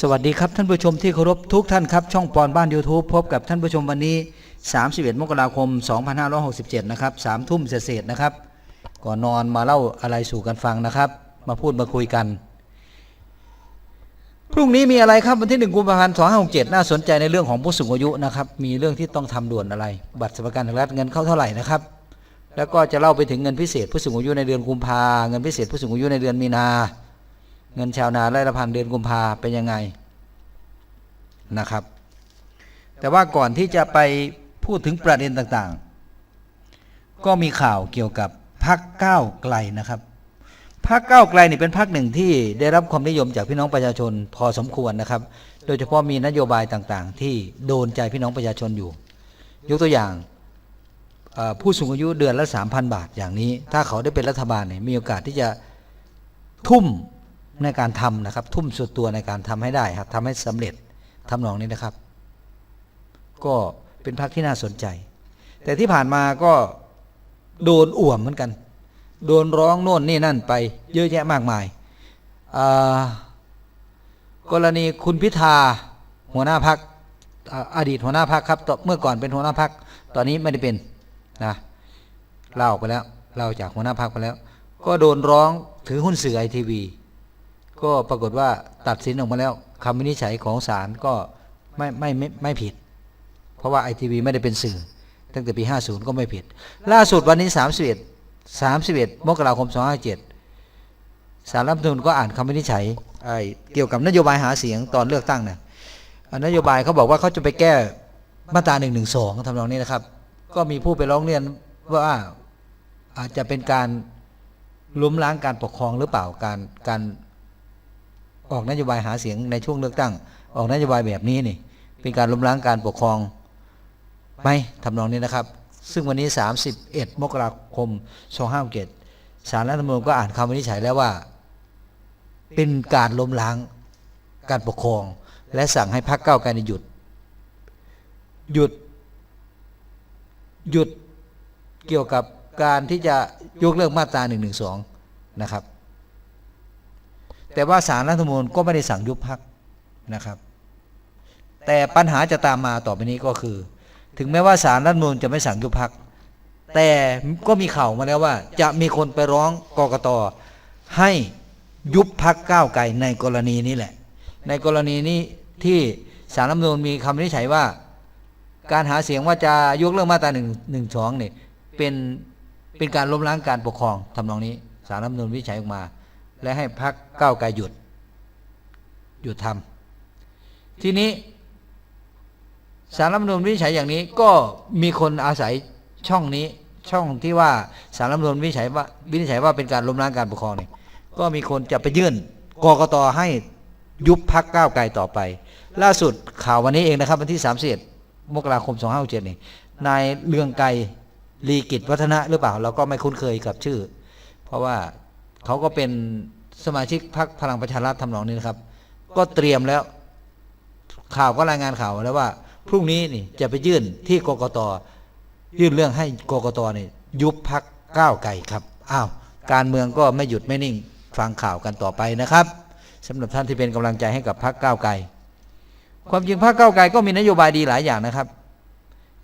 สวัสดีครับท่านผู้ชมที่เคารพทุกท่านครับช่องปอนบ้าน YouTube พบกับท่านผู้ชมวันนี้ 31 มกราคม 2567 นะครับ3ทุ่มเศษนะครับ ก่อนนอนมาเล่าอะไรสู่กันฟังนะครับ มาพูดมาคุยกัน พรุ่งนี้มีอะไรครับวันที่ 1 กุมภาพันธ์ 2567 น่าสนใจในเรื่องของผู้สูงอายุนะครับ มีเรื่องที่ต้องทำด่วนอะไร บัตรสวัสดิการแห่งรัฐเงินเข้าเท่าไหร่นะครับ แล้วก็จะเล่าไปถึงเงินพิเศษผู้สูงอายุในเดือนกุมภาเงินพิเศษผู้สูงอายุในเดือนมีนา เงินชาวนาไร่ละพันเดือนกุมภาเป็นยังไงนะครับ แต่ว่าก่อนที่จะไปพูดถึงประเด็นต่างๆ ก็มีข่าวเกี่ยวกับพักก้าวไกลนะครับพักก้าวไกลนี่เป็นพักหนึ่งที่ได้รับความนิยมจากพี่น้องประชาชนพอสมควรนะครับ โดยเฉพาะมีนโยบายต่างๆ ที่โดนใจพี่น้องประชาชนอยู่ ยกตัวอย่างผู้สูงอายุเดือนละ 3,000 บาทอย่างนี้ ถ้าเขาได้เป็นรัฐบาลเนี่ยมีโอกาสที่จะทุ่ม ในการทำนะครับ ทุ่มสุดตัวในการทำให้ได้ครับทำให้สำเร็จทำนองนี้นะครับ ก็เป็นพรรคที่น่าสนใจ แต่ที่ผ่านมาก็โดนอ่วมเหมือนกัน โดนร้องโน่นนี่นั่นไป เยอะแยะมากมาย กรณีคุณพิธาหัวหน้าพักอดีตหัวหน้าพักครับเมื่อก่อนเป็นหัวหน้าพักตอนนี้ไม่ได้เป็นนะเล่าไปแล้วเล่าจากหัวหน้าพักไปแล้ว ก็โดนร้องถือหุ้นสื่อไอทีวี ก็ปรากฏว่าตัดสินออกมาแล้วคำวินิจฉัยของศาลก็ไม่ไม่ไม่ไม่ผิด เพราะว่าไอทีวีไม่ได้เป็นสื่อ ตั้งแต่ปี 50 ก็ไม่ผิด ล่าสุดวันนี้ 31 31มกราคม257สารรัฐธรรมนูญก็อ่านคำวินิจฉัยเกี่ยวกับนโยบายหาเสียงตอนเลือกตั้งเนี่ยนโยบายเขาบอกว่าเขาจะไปแก้มาตรา1นึทำนองนี้นะครับ ก็มีผู้ไปร้องเรียนว่าอาจจะเป็นการล้มล้างการปกครองหรือเปล่าการการ ออกนโยบายหาเสียงในช่วงเลือกตั้ง ออกนโยบายแบบนี้นี่ เป็นการล้มล้างการปกครองไหมทำนองนี้นะครับ ซึ่งวันนี้ 31 มกราคม2567สารรัฐธรรมนูญก็อ่านคำวินิจฉัยแล้วว่า เป็นการล้มล้างการปกครอง และสั่งให้พรรคก้าไกลในหยุด หยุด หยุดเกี่ยวกับการที่จะยกเลิกมาตรา1นึนะครับ แต่ว่าสารรัฐธรรมนูญก็ไม่ได้สั่งยุบพักนะครับ แต่ปัญหาจะตามมาต่อไปนี้ก็คือ ถึงแม้ว่าสารรัฐธรรมนูญจะไม่สั่งยุบพักแต่ก็มีข่าวมาแล้วว่า จะมีคนไปร้องกกตให้ยุบพักก้าวไกลในกรณีนี้แหละ ในกรณีนี้ที่สารรัฐมนูญมีคำวินิจฉัยว่า การหาเสียงว่าจะยกเลิกมาตราหนึ่งหนึ่งสองเนี่ยเป็นเป็นการล้มล้างการปกครองทำนองนี้สารรัฐมนูญวิจัยออกมา และให้พักก้าวไกลหยุด หยุดทำทีนี้สารรัฐมนูญวิจัยอย่างนี้ก็มีคนอาศัยช่องนี้ช่องที่ว่าสารรัฐมนูญวิจัยว่าวินิจฉัยว่าเป็นการล้มล้างการปกครองนี่ก็มีคนจะไปยื่นกกตให้ยุบพักก้าวไกลต่อไป ล่าสุดข่าววันนี้เองนะครับ วันที่31มกราคม2567นี่นายเลืองไกรลีกิจวัฒนะหรือเปล่า เราก็ไม่คุ้นเคยกับชื่อ เพราะว่าเขาก็เป็น สมาชิกพรรคพลังประชารัฐทำนองนี้นะครับ ก็เตรียมแล้ว ข่าวก็รายงานข่าวแล้วว่า พรุ่งนี้นี่จะไปยื่นที่กกตยื่นเรื่องให้กกตนี่ยุบพักก้าวไกลครับอ้าวการเมืองก็ไม่หยุดไม่นิ่งฟังข่าวกันต่อไปนะครับสำหรับท่านที่เป็นกำลังใจให้กับพักก้าวไกลความจริงพรรคก้าวไกลก็มีนโยบายดีหลายอย่างนะครับ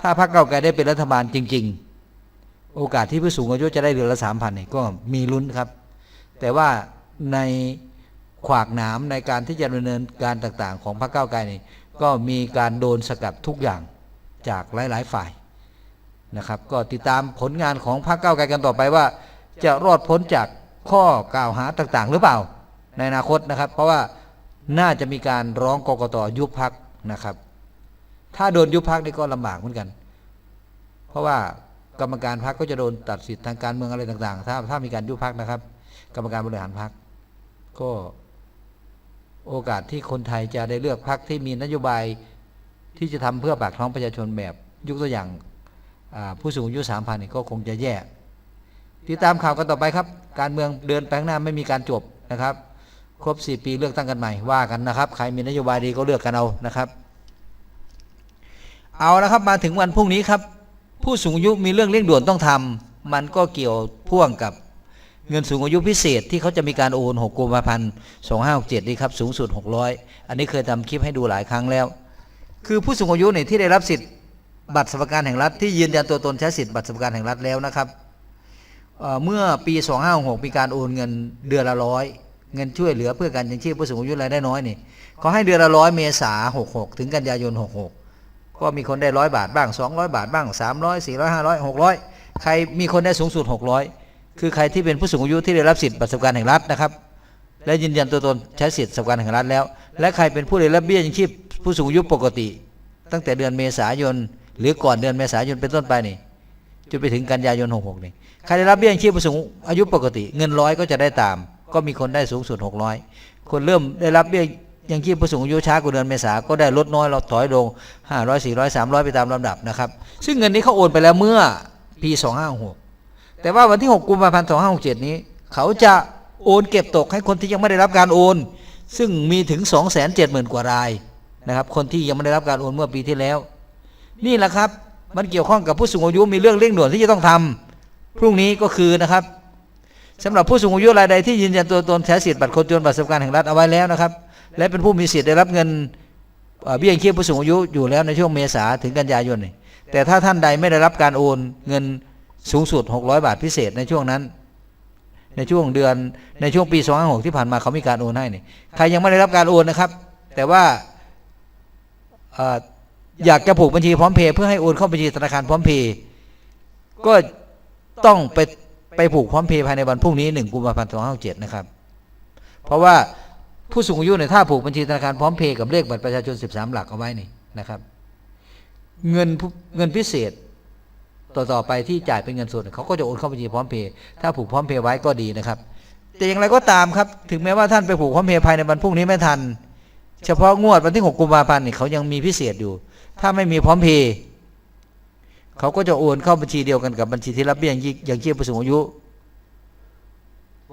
ถ้าพรรคก้าวไกลได้เป็นรัฐบาลจริง ๆ โอกาสที่ผู้สูงอายุจะได้เดือนละสามพันนี่ก็มีลุ้นครับ แต่ว่า ในขวากหนามในการที่จะดำเนินการต่างๆ ของพรรคก้าวไกลนี่ก็มีการโดนสกัดทุกอย่างจากหลาย ๆ ฝ่ายนะครับ ก็ติดตามผลงานของพรรคก้าวไกลกันต่อไปว่า จะรอดพ้นจากข้อกล่าวหาต่าง ๆ หรือเปล่า ในอนาคตนะครับ เพราะว่าน่าจะมีการร้องกกตยุบพักนะครับ ถ้าโดนยุบพักนี่ก็ลำบากเหมือนกัน เพราะว่ากรรมการพักก็จะโดนตัดสิทธิ์ทางการเมืองอะไรต่าง ๆ ถ้าถ้ามีการยุบพักนะครับ กรรมการบริหารพัก ก็โอกาสที่คนไทยจะได้เลือกพักที่มีนโยบายที่จะทำเพื่อปากท้องประชาชนแบบยกตัวอย่างผู้สูงอายุสามพันก็คงจะแย่ติดตามข่าวกันต่อไปครับ การเมืองเดินไปข้างหน้าไม่มีการจบนะครับ ครบ 4 ปีเลือกตั้งกันใหม่ว่ากันนะครับ ใครมีนโยบายดีก็เลือกกันเอานะครับ เอาละครับมาถึงวันพรุ่งนี้ครับ ผู้สูงอายุมีเรื่องเร่งด่วนต้องทำมันก็เกี่ยวพ่วงกับ เงินสูงอายุพิเศษที่เขาจะมีการโอน6กุมภาพันธ์2567นี่ครับสูงสุด 600 อันนี้เคยทำคลิปให้ดูหลายครั้งแล้ว คือผู้สูงอายุเนี่ยที่ได้รับสิทธิ์บัตรสวัสดิการแห่งรัฐที่ยืนยันตัวตนใช้สิทธิ์บัตรสวัสดิการแห่งรัฐแล้วนะครับเอ่อเมื่อปี 2566มีการโอนเงินเดือนละร้อยเงินช่วยเหลือเพื่อการยังชีพผู้สูงอายุรายได้น้อยนี่เขาให้เดือนละร้อยเมษา66 ถึงกันยายน 66 ก็มีคนได้ร้อยบาทบ้าง 200 บาทบ้าง 300 400 500 600 ใครมีคนได้สูงสุด 600 คือใครที่เป็นผู้สูงอายุที่ได้รับสิทธิ์บัตรสวัสดิการแห่งรัฐนะครับ และยืนยันตัวตนใช้สิทธิ์สวัสดิการแห่งรัฐแล้ว และใครเป็นผู้ได้รับเบี้ยยังชีพผู้สูงอายุปกติ ตั้งแต่เดือนเมษายน หรือก่อนเดือนเมษายนเป็นต้นไปนี่จนไปถึงกันยายน66นี่ใครได้รับเบี้ยยังชีพผู้สูงอายุปกติ เงินร้อยก็จะได้ตาม ก็มีคนได้สูงสุด600 คนเริ่มได้รับเบี้ยยังชีพผู้สูงอายุช้ากว่าเดือนเมษาก็ได้ลดน้อยเราถอยลง500 400 300 ไปตามลำดับนะครับ ซึ่งเงินนี้เขาโอนไปแล้วเมื่อปี 256 แต่ว่าวันที่ 6 กุมภาพันธ์2567 นี้ เขาจะโอนเก็บตกให้คนที่ยังไม่ได้รับการโอน ซึ่งมีถึง 270,000 กว่ารายนะครับ คนที่ยังไม่ได้รับการโอนเมื่อปีที่แล้ว นี่แหละครับ มันเกี่ยวข้องกับผู้สูงอายุมีเรื่องเร่งด่วนที่จะต้องทำพรุ่งนี้ก็คือนะครับสำหรับผู้สูงอายุรายใดที่ยืนยันตัวตนใช้สิทธิบัตรคนจนบัตรสวัสดิการแห่งรัฐเอาไว้แล้วนะครับ และเป็นผู้มีสิทธิ์ได้รับเงินเอ่อเบี้ยยังชีพผู้สูงอายุอยู่แล้วในช่วงเมษาถึงกันยายนนี่แต่ถ้าท่านใดไม่ได้รับการโอนเงิน สูงสุด 600 บาทพิเศษในช่วงนั้น ในช่วงเดือนในช่วงปี256ที่ผ่านมาเขามีการโอนให้นี่ใครยังไม่ได้รับการโอนนะครับ แต่ว่าออยากจะผูกบัญชีพร้อมเพย์เพื่อให้โอนเข้าบัญชีธนาคารพร้อมเพย์ก็ต้องไปไปผูกพร้อมเพย์ภายในวันพรุ่งนี้1กุมภาพันธ์2567นะครับ เพราะว่าผู้สูงอายุเนี่ยถ้าผูกบัญชีธนาคารพร้อมเพย์กับเลขบัตรประชาชน13หลักเอาไว้นี่นะครับ เงินเงินพิเศษ ต่อต่อไปที่จ่ายเป็นเงินสดเขาก็จะโอนเข้าบัญชีพร้อมเพย์ถ้าผูกพร้อมเพย์ไว้ก็ดีนะครับ แต่อย่างไรก็ตามครับ ถึงแม้ว่าท่านไปผูกพร้อมเพย์ภายในวันพรุ่งนี้ไม่ทัน เฉพาะงวดวันที่ 6 กุมภาพันธ์นี่เขายังมีพิเศษอยู่ ถ้าไม่มีพร้อมเพย์เขาก็จะโอนเข้าบัญชีเดียวกันกับบัญชีที่รับเบี้ยยังเชีพยังชีพผู้สูงอายุ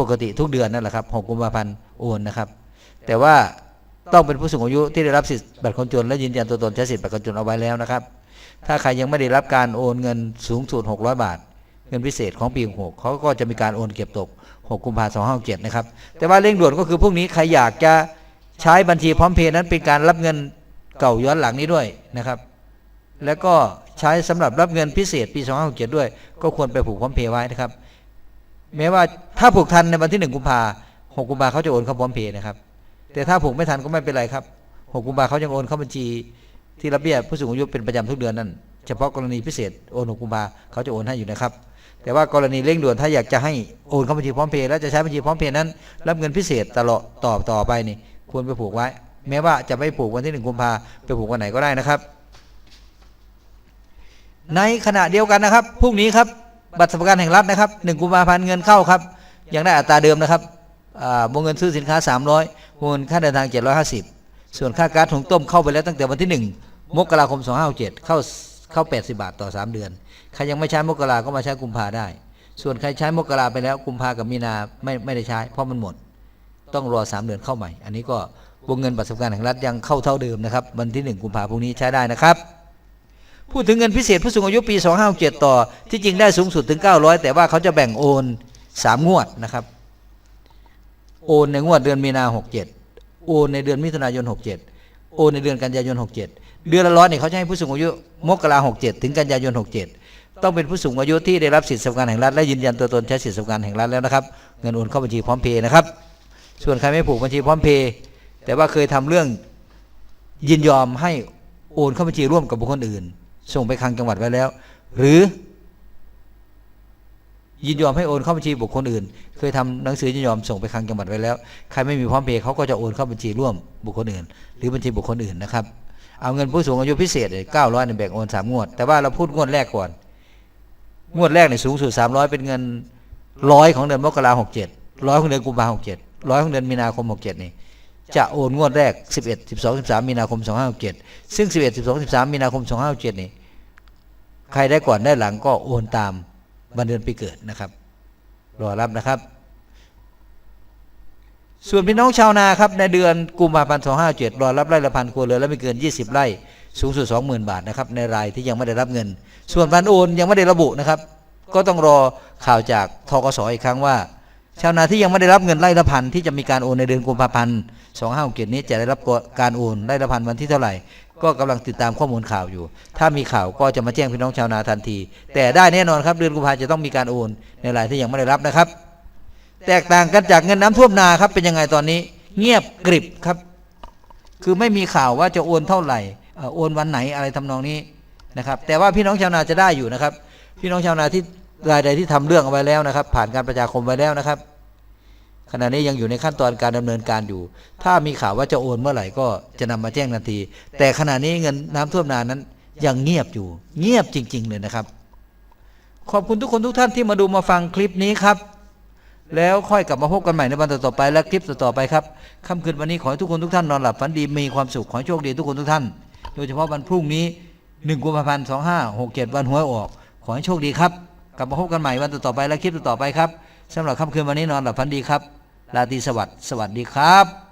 ปกติทุกเดือนนั่นแหละครับ 6 กุมภาพันธ์โอนนะครับ แต่ว่าต้องเป็นผู้สูงอายุที่ได้รับสิทธิ์บัตรคนจนและยืนยันตัวตนใช้สิทธิ์บัตรคนจนเอาไว้แล้วนะครับ ถ้าใครยังไม่ได้รับการโอนเงินสูงสุด 600 บาท เงินพิเศษของปี6เขาก็จะมีการโอนเก็บตก 6 กุมภาพันธ์2567นะครับ แต่ว่าเร่งด่วนก็คือพวกนี้ใครอยากจะใช้บัญชีพร้อมเพย์นั้นเป็นการรับเงินเก่าย้อนหลังนี้ด้วยนะครับ แล้วก็ใช้สำหรับรับเงินพิเศษปี2567ด้วย ก็ควรไปผูกพร้อมเพย์ไว้นะครับ แม้ว่าถ้าผูกทันในวันที่1กุมภา6กุมภาเขาจะโอนเข้าพร้อมเพย์นะครับ แต่ถ้าผูกไม่ทันก็ไม่เป็นไรครับ6กุมภาเขายังโอนเข้าบัญชี ที่รับเบี้ยผู้สูงอายุเป็นประจำทุกเดือนนั่นเฉพาะกรณีพิเศษโอน6กุมภาเขาจะโอนให้อยู่นะครับ แต่ว่ากรณีเร่งด่วนถ้าอยากจะให้โอนเข้าบัญชีพร้อมเพย์แล้วจะใช้บัญชีพร้อมเพย์นั้น รับเงินพิเศษตลอดต่อต่อไปนี่ควรไปผูกไว้ แม้ว่าจะไม่ผูกวันที่1กุมภาไปผูกวันไหนก็ได้นะครับ ในขณะเดียวกันนะครับพรุ่งนี้ครับบัตรสวัสดิการแห่งรัฐนะครับ1กุมภาพันธ์เงินเข้าครับยังได้อัตราเดิมนะครับอ่าวงเงินซื้อสินค้า 300วงเงินค่าเดินทาง 750 ส่วนค่าก๊าซหุงต้มเข้าไปแล้วตั้งแต่วันที่ 1 มกราคม 2567เข้าเข้า 80 บาทต่อ 3 เดือน ใครยังไม่ใช้มกราก็มาใช้กุมภาได้ ส่วนใครใช้มกราไปแล้วกุมภากับมีนาไม่ไม่ได้ใช้ เพราะมันหมด ต้องรอ 3 เดือนเข้าใหม่ อันนี้ก็วงเงินบัตรสวัสดิการแห่งรัฐยังเข้าเท่าเดิมนะครับ วันที่ 1 กุมภาพรุ่งนี้ใช้ได้นะครับ พูดถึงเงินพิเศษผู้สูงอายุปี 2567ต่อ ที่จริงได้สูงสุดถึง 900 แต่ว่าเขาจะแบ่งโอน 3 งวดนะครับ โอนในงวดเดือนมีนา67โอนในเดือนมิถุนายน67โอนในเดือนกันยายน67 เดือนละร้อยเนี่ยเขาจะให้ผู้สูงอายุมกรา67ถึงกันยายน67ต้องเป็นผู้สูงอายุที่ได้รับสิทธิสวัสดิการแห่งรัฐและยืนยันตัวตนใช้สิทธิสวัสดิการแห่งรัฐแล้วนะครับ เงินโอนเข้าบัญชีพร้อมเพย์นะครับ ส่วนใครไม่ผูกบัญชีพร้อมเพย์แต่ว่าเคยทำเรื่องยินยอมให้โอนเข้าบัญชีร่วมกับบุคคลอื่น ส่งไปคลังจังหวัดไว้แล้ว หรือ ยินยอมให้โอนเข้าบัญชีบุคคลอื่น เคยทำหนังสือยินยอมส่งไปคลังจังหวัดไว้แล้ว ใครไม่มีพร้อมเพย์เขาก็จะโอนเข้าบัญชีร่วมบุคคลอื่น หรือบัญชีบุคคลอื่นนะครับ เอาเงินผู้สูงอายุพิเศษเก้าร้อยเนี่ยแบ่งโอนสามงวด แต่ว่าเราพูดงวดแรกก่อน งวดแรกเนี่ยสูงสุดสามร้อยเป็นเงินร้อยของเดือนมกราหกเจ็ดร้อยของเดือนกุมภาหกเจ็ดร้อยของเดือนมีนาคมหกเจ็ดนี่จะโอนงวดแรก11 12 13มีนาคม2567ซึ่ง11 12 13มีนาคม2567นี่ใครได้ก่อนได้หลังก็โอนตามวันเดือนปีเกิดนะครับ รอรับนะครับ ส่วนพี่น้องชาวนาครับในเดือนกุมภาพันธ์257รอรับไร่ละพันครัวเรือนและไม่เกิน 20 ไร่สูงสุด 20,000 บาทนะครับในรายที่ยังไม่ได้รับเงิน ส่วนพันโอนยังไม่ได้ระบุนะครับ ก็ต้องรอข่าวจากทกสอีกครั้งว่า ชาวนาที่ยังไม่ได้รับเงินไร่ละพันที่จะมีการโอนในเดือนกุมภาพันธ์2567นี้จะได้รับการโอนไร่ละพันวันที่เท่าไหร่ ก็กำลังติดตามข้อมูลข่าวอยู่ ถ้ามีข่าวก็จะมาแจ้งพี่น้องชาวนาทันที แต่ได้แน่นอนครับเดือนกุมภาพันธ์จะต้องมีการโอนในรายที่ยังไม่ได้รับนะครับ แตกต่างกันจากเงินน้ำท่วมนาครับเป็นยังไงตอนนี้ เงียบกริบครับ คือไม่มีข่าวว่าจะโอนเท่าไหร่ออโอนวันไหนอะไรทำนองนี้นะครับ แต่ว่าพี่น้องชาวนาจะได้อยู่นะครับ พี่น้องชาวนาที่รายใดที่ทำเรื่องเอาไว้แล้วนะครับ ผ่านการประชาคมไว้แล้วนะครับ ขณะนี้ยังอยู่ในขั้นตอนการดำเนินการอยู่ ถ้ามีข่าวว่าจะโอนเมื่อไหร่ก็จะนำมาแจ้งทันที แต่ขณะนี้เงินน้ำท่วมนานั้นยังเงียบอยู่ เงียบจริง ๆ เลยนะครับ ขอบคุณทุกคนทุกท่านที่มาดูมาฟังคลิปนี้ครับ แล้วค่อยกลับมาพบกันใหม่ในวันต่อๆไปและคลิปต่อๆไปครับค่ำคืนวันนี้ขอให้ทุกคนทุกท่านนอนหลับฝันดีมีความสุขขอให้โชคดีทุกคนทุกท่าน โดยเฉพาะวันพรุ่งนี้1กุมภาพันธ์2567 วันหวยออก ขอให้โชคดีครับกลับมาพบกันใหม่วันต่อๆไปและคลิปต่อๆไปครับสำหรับค่ำคืนวันนี้นอนหลับฝันดีครับราตรีสวัสดิ์สวัสดีครับ